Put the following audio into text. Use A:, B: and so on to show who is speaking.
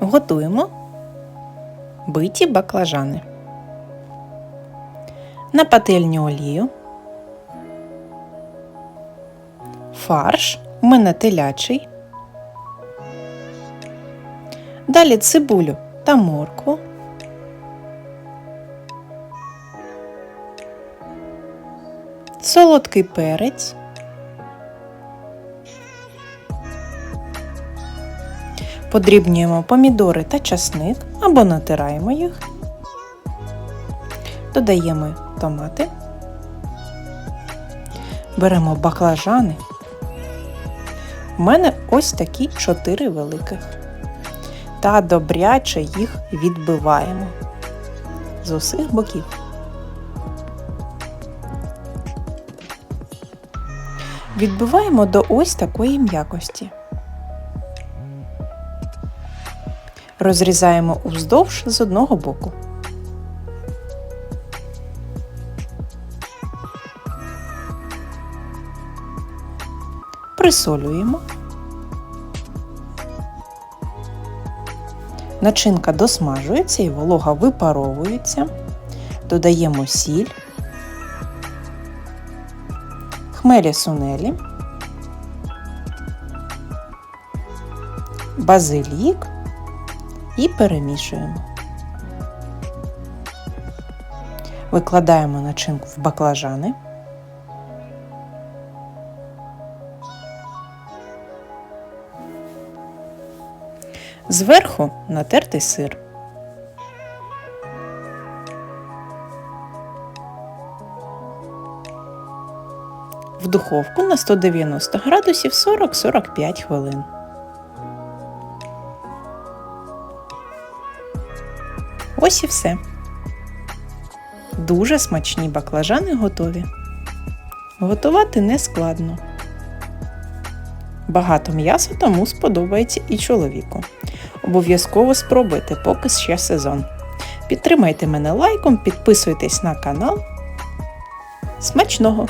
A: Готуємо биті баклажани. На пательню олію. Фарш. У мене телячий. Далі цибулю та моркву. Солодкий перець. Подрібнюємо помідори та часник або натираємо їх. Додаємо томати. Беремо баклажани. У мене ось такі чотири великих. Та добряче їх відбиваємо з усіх боків. Відбиваємо до ось такої м'якості. Розрізаємо уздовж з одного боку. Присолюємо. Начинка досмажується і волога випаровується. Додаємо сіль, хмелі сунелі, базилік і перемішуємо. Викладаємо начинку в баклажани. Зверху натертий сир. В духовку на 190 градусів 40-45 хвилин. Ось і все. Дуже смачні баклажани готові. Готувати не складно. Багато м'яса тому сподобається і чоловіку. Обов'язково спробуйте, поки ще сезон. Підтримайте мене лайком, підписуйтесь на канал. Смачного!